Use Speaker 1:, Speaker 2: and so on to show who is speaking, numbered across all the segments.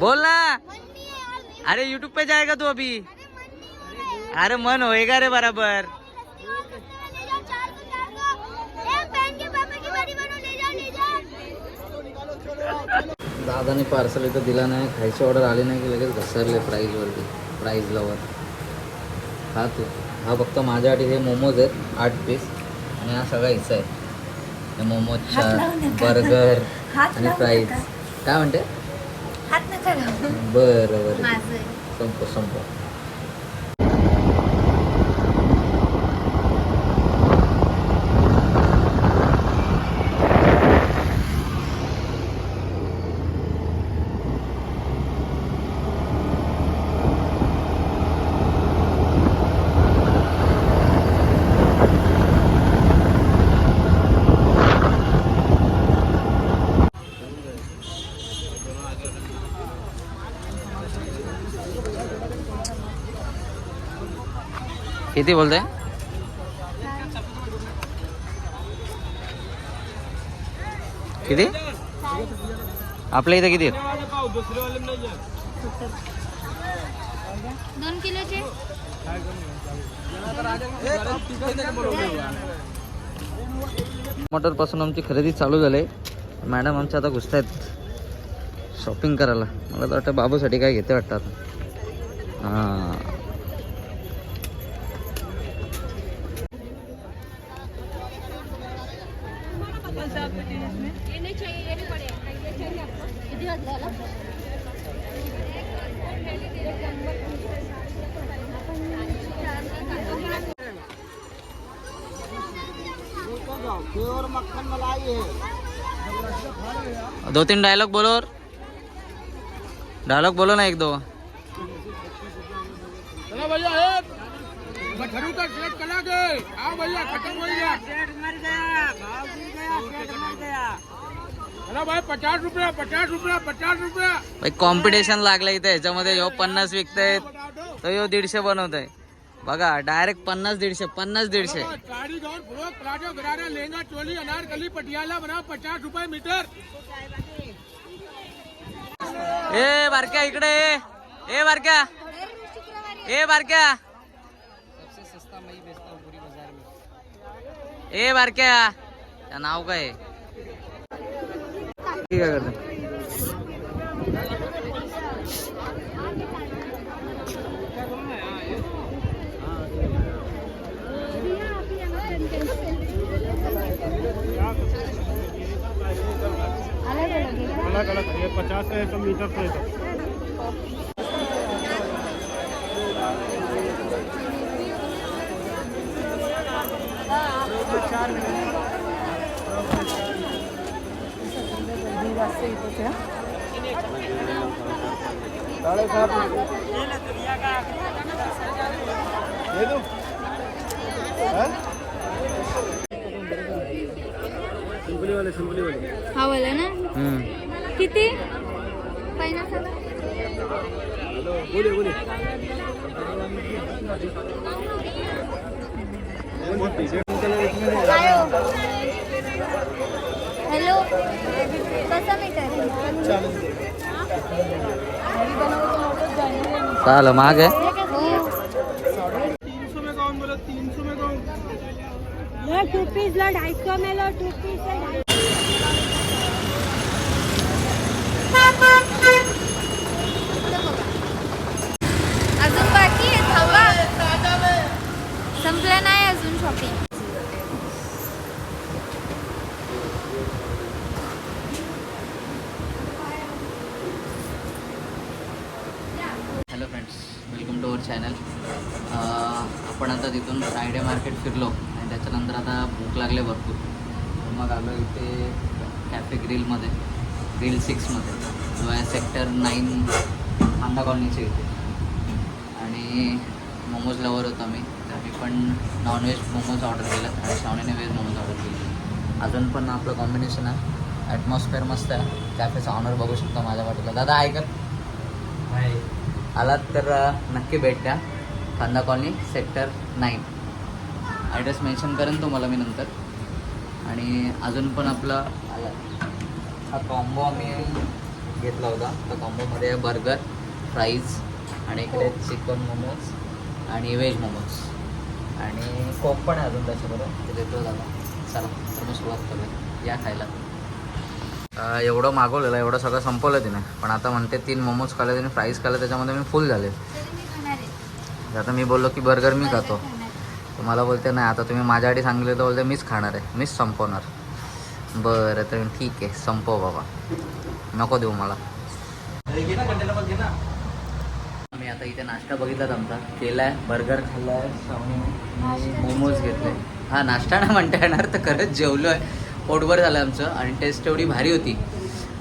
Speaker 1: बोल ना। अरे यूट्यूब पे जाएगा तू अभी। अरे मन होएगा रे बराबर। दादाने पार्सल इथं दिला नाही खायची ऑर्डर आली नाही की लगेच घसरले प्राईजवरती प्राईज लवर हा तू हा फक्त माझ्यासाठी हे मोमोज आहेत आठ पीस आणि हा सगळा हिस्सा आहे. हे
Speaker 2: नका.
Speaker 1: बर्गर आणि प्राईज. काय म्हणते. बरं बरं.
Speaker 2: माझं
Speaker 1: संप संप किती बोलताय? किती? आपल्या इथे किती?
Speaker 2: दोन किलोचे?
Speaker 1: मोटरपासून आमची खरेदी चालू झाली. मॅडम आमच्या आता घुसतायत. शॉपिंग करायला. मला तर वाटतं बाबूसाठी काय घेते वाटतं आता. हां दो तीन डायलॉग बोलो और। डायलॉग बोलो ना एक दो।
Speaker 3: चलो भैया एक. मछरू का सेट करा के आओ भैया खत्म हो गया सेट मर गया भाव गिर गया सेट मर गया. चलो भाई पचास रुपया पचास रुपया पचास रुपया.
Speaker 1: भाई कॉम्पिटिशन लागलं इथे ह्याच्यामध्ये ह्यो पन्नास विकतायत तो ह्यो दीडशे बनवत आहे बघा डायरेक्ट पन्नास दीडशे पन्नास दीडशे.
Speaker 3: साड़ी गौर फ्रॉक प्लाजो गरारा लहंगा चोली अनारकली पटियाला बना पचास रुपए मीटर.
Speaker 1: ए बारक्या इकडे ये. ए बारक्या ए बारक्या ए बारक्या त्या नाव काय आहे? ठीक आहे करते
Speaker 3: अलग अलग ये पचास का एक मीटर पर
Speaker 2: हा बोला ना. किती? पन्नास हॅलो। कसं मीटर
Speaker 1: चाल। माग आहे
Speaker 2: हो
Speaker 3: तीन सौ में कौन बोले तीन सौ में कौन
Speaker 2: ये टू पीस ला ढाई सौ में लो टू पीस ला ढाई
Speaker 1: मार्केट फिरलो आणि त्याच्यानंतर आता भूक लागले भरपूर. मग आलो इथे कॅफे ग्रिलमध्ये ग्रिल सिक्समध्ये जो आहे सेक्टर नाईन खांदा कॉलनीच्या इथे. आणि मोमोज लवर होतो आम्ही. मी पण नॉनव्हेज मोमोज ऑर्डर केलं आणि श्रावणीने व्हेज मोमोज ऑर्डर केले. अजून पण आपलं कॉम्बिनेशन आहे. ॲटमॉस्फिअर मस्त आहे. कॅफेचा ऑनर बघू शकतो माझ्या वाटेला दादा ऐकत आलात तर नक्की भेट द्या. Kanda colony sector nine address mention करेन तुम्हाला मी नंतर. आणि अजून पण आपलं हा कॉम्बो आम्ही घेतला होता. तर कॉम्बोमध्ये बर्गर फ्राईज आणि इकडे चिकन मोमोज आणि व्हेज मोमोज आणि कोक पण आहे अजून त्याच्याबरोबर. ते देतो दादा. चला तर मग सुरुवात करूया. या खायला. एवढं मागवलेलं एवढं सगळं संपवलं तिने. पण आता म्हणते तीन मोमोज खाल्ले तिने फ्राईज खाल्ले त्याच्यामध्ये मी फुल झाले. आता मी बोललो की बर्गर मी खातो.
Speaker 2: आहे.
Speaker 1: मला बोलते नाही आता तुम्ही माझ्यासाठी सांगले तर बोलते मीच खाणार आहे मीच संपवणार. बरं तर ठीक आहे संपव बाबा. नको देऊ मला. मी आता इथे नाश्ता बघितलाच आमचा. केलाय बर्गर खाल्लाय
Speaker 2: नाश्ता
Speaker 1: मोमोज घेतले. हा नाश्ता नाही म्हणता येणार तर खरंच जेवलो आहे पोटभर झालं आमचं आणि टेस्ट एवढी भारी होती.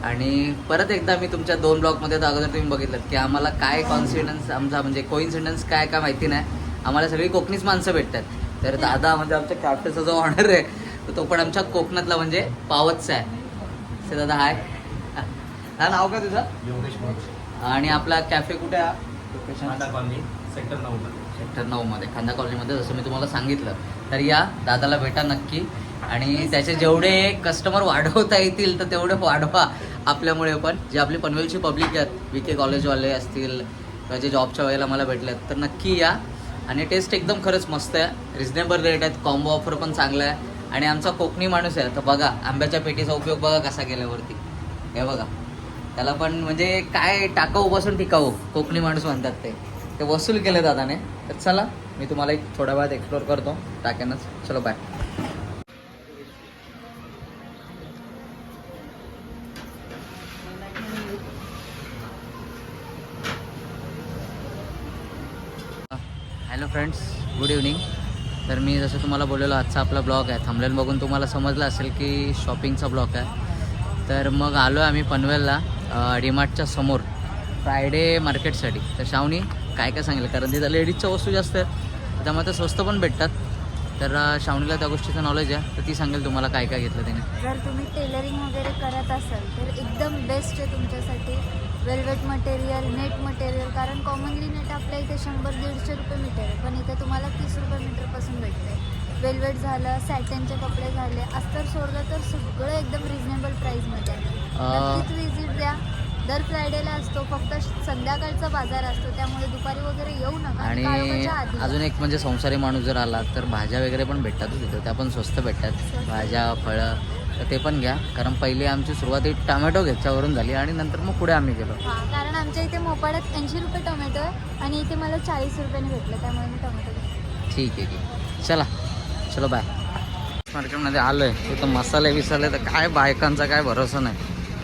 Speaker 1: आणि परत एकदा मी तुमच्या दोन ब्लॉगमध्ये तर अगोदर तुम्ही बघितलं की आम्हाला काय कॉन्फिडन्स आमचा म्हणजे कोइन्सिडन्स काय काय माहिती नाही. आम्हाला सगळी कोकणीच माणसं भेटतात. तर दादा म्हणजे आमच्या कॅप्टनचा जो ऑनर आहे तर तो पण आमच्या कोकणातला म्हणजे पावतचा आहे. से दादा हाय हा नाव का तुझं? आणि आपला कॅफे कुठे आहे? लोकेशन
Speaker 3: सेक्टर नऊ
Speaker 1: सेक्टर नऊमध्ये खांदा कॉलनीमध्ये जसं मी तुम्हाला सांगितलं. तर या दादाला भेटा नक्की. आणि त्याचे जेवढे कस्टमर वाढवता येतील तर तेवढे वाढवा आपल्यामुळे पण. जे आपली पनवेलची पब्लिक आहेत बी के कॉलेजवाले असतील किंवा जे जॉबच्या वेळेला मला भेटलेत तर नक्की या. आणि टेस्ट एकदम खरंच मस्त आहे. रिझनेबल रेट आहेत. कॉम्बो ऑफर पण चांगला आहे. आणि आमचा कोकणी माणूस आहे. तर बघा आंब्याच्या पेटीचा उपयोग बघा कसा केल्यावरती. हे बघा. त्याला पण म्हणजे काय टाकाऊ बसून टिकाऊ कोकणी माणूस म्हणतात ते. ते वसूल केले दादाने. तर चला मी तुम्हाला एक थोड्या वेळात एक्सप्लोर करतो. टाक्यानंच. चलो bye hello friends good evening तर मी जसं तुम्हाला बोललेलो आजचा आपला ब्लॉग आहे. थांबलेल बघून तुम्हाला समजलं असेल की शॉपिंगचा ब्लॉग आहे. तर मग आलो आहे आम्ही पनवेलला डीमार्टच्या समोर फ्रायडे मार्केटसाठी तर शावनी काय काय सांगेल कारण तिथं लेडीजच्या वस्तू जास्त आहेत. त्यामुळे तर स्वस्त पण भेटतात. तर अं, शावनीला त्या गोष्टीचं नॉलेज आहे. तर ती सांगेल तुम्हाला काय काय घेतलं तिने.
Speaker 2: जर तुम्ही टेलरिंग वगैरे करत असाल तर एकदम बेस्ट आहे तुमच्यासाठी. वेल्वेट मटेरियल नेट मटेरियल कारण कॉमनली नेट आपल्या इथे शंभर दीडशे रुपये मीटर आहे. पण इथे तुम्हाला तीस रुपये मीटरपासून भेटते वेल्वेट झालं सॅटनचे कपडे झाले अस्तर सोडलं तर सगळं एकदम आहे.
Speaker 1: अं,
Speaker 2: नक्कीच विजिट द्या. दर फ्रायडेला असतो फक्त संध्याकाळचा बाजार असतो त्यामुळे दुपारी वगैरे येऊ नका.
Speaker 1: आणि अजून एक म्हणजे संसारी माणूस जर आला तर भाज्या वगैरे पण भेटतात तिथं. त्या पण स्वस्त भेटतात. भाज्या फळं तर ते पण घ्या. कारण पहिली आमची सुरुवात ही टमॅटो घ्यायच्यावरून झाली आणि नंतर मग पुढे आम्ही गेलो.
Speaker 2: हा कारण आमच्या इथे मोपाड्यात ऐंशी रुपये टोमॅटो आहे आणि इथे मला चाळीस रुपयाने भेटलं त्यामुळे मी टोमॅटो घेतले.
Speaker 1: ठीक आहे की चला चलो बाय मार्केटमध्ये आलो आहे तिथं मसाले बिसाले तर काय बायकांचा काय भरोसा नाही.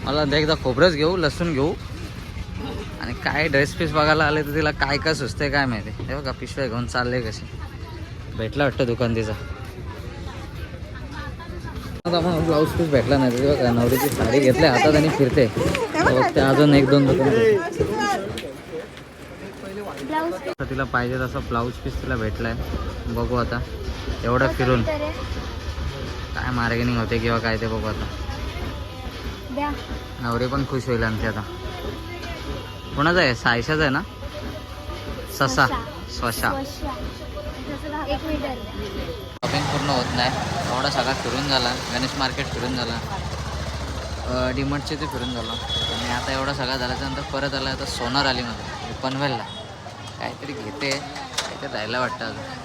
Speaker 1: मला ते एकदा खोबरंच घेऊ लसूण घेऊ. आणि काय ड्रेस पीस बघायला आले तर तिला काय काय सुचते काय माहिती. हे बघा पिशव्या घेऊन चालले कसे. भेटला वाटतं दुकान तिचा. ब्लाऊज पीस भेटला नाही बघा नवरीची साडी घेतली हातात आणि फिरते. अजून एक दोन दुकान तिला पाहिजे तसा ब्लाऊज पीस तिला भेटलाय. बघू आता एवढं फिरून. काय मार्गेनिंग होते किंवा काय ते बघू आता. नवरी पण खुश होईल आमची आता. कोणाचा आहे? सायशाचा आहे ना? ससा. स्वशा शॉपिंग पूर्ण होत नाही. एवढा सगळा फिरून झाला. गणेश मार्केट फिरून झाला. डिमार्टचे ते फिरून झालं. आणि आता एवढा सगळा झाल्याच्यानंतर परत आला आता सोनार आली मध्ये पनवेलला. काहीतरी घेते. काहीतरी राहायला वाटतं अजून.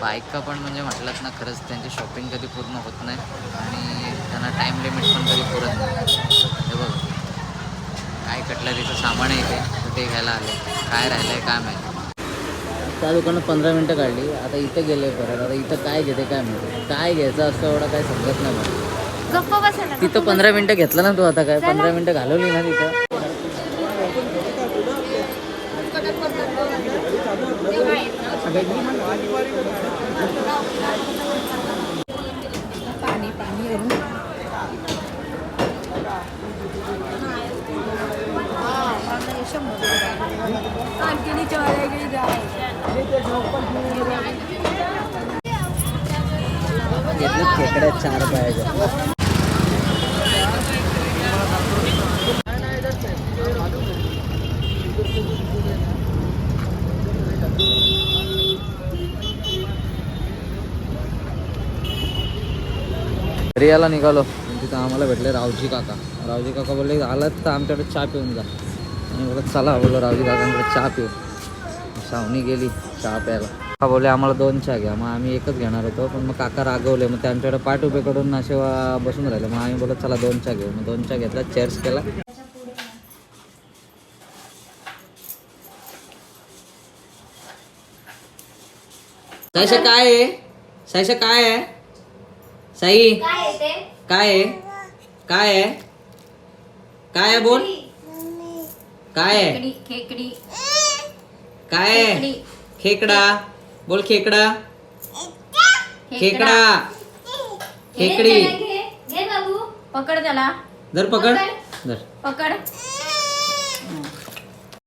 Speaker 1: बायका पण म्हणजे म्हटलं ना खरंच त्यांची शॉपिंग कधी पूर्ण होत नाही. आणि त्यांना टाईम लिमिट पण कधी पुरत नाही. हे बघ. काय कटलरीचं सामान आहे इथे ते घ्यायला आले. काय राहिलं आहे काय माहिती. त्या दुकानात पंधरा मिनटं काढली. आता इथं गेले परत. आता इथं काय घेते काय माहिती. काय घ्यायचं असं एवढं काय समजत नाही मला. तिथं पंधरा मिनटं घेतलं ना तू आता काय? पंधरा मिनटं घालवली ना तिथं. खेकड्या चार पायाच्या घरी यायला निघालो तिथं इथं आम्हाला भेटले रावजी काका रावजी काका बोलले आलात तर आमच्याकडे चहा पिऊन जा आणि बोलत चला बोललो रावजी काकांकडे चहा पिऊ सावनी गेली चहा प्यायला. का बोलले आम्हाला दोन चहा घ्या. मग आम्ही एकच घेणार होतो पण मग काका रागवले. मग त्यांच्याकडे पाठ उभे करून असे बसून राहिले. मग आम्ही बोलत चला दोन चहा घेऊ. मग दोन चहा घेतला चेअर्स केला. सायशा काय आहे? साईशा काय आहे? साई
Speaker 2: काय आहे?
Speaker 1: काय आहे? काय आहे बोल? काय आहे?
Speaker 2: खेकडी
Speaker 1: काय? खेकडा. बोल खेकडा. खेकडा. खेकडी.
Speaker 2: घे. बाबू. पकड त्याला.
Speaker 1: धर पकड. धर.
Speaker 2: पकड.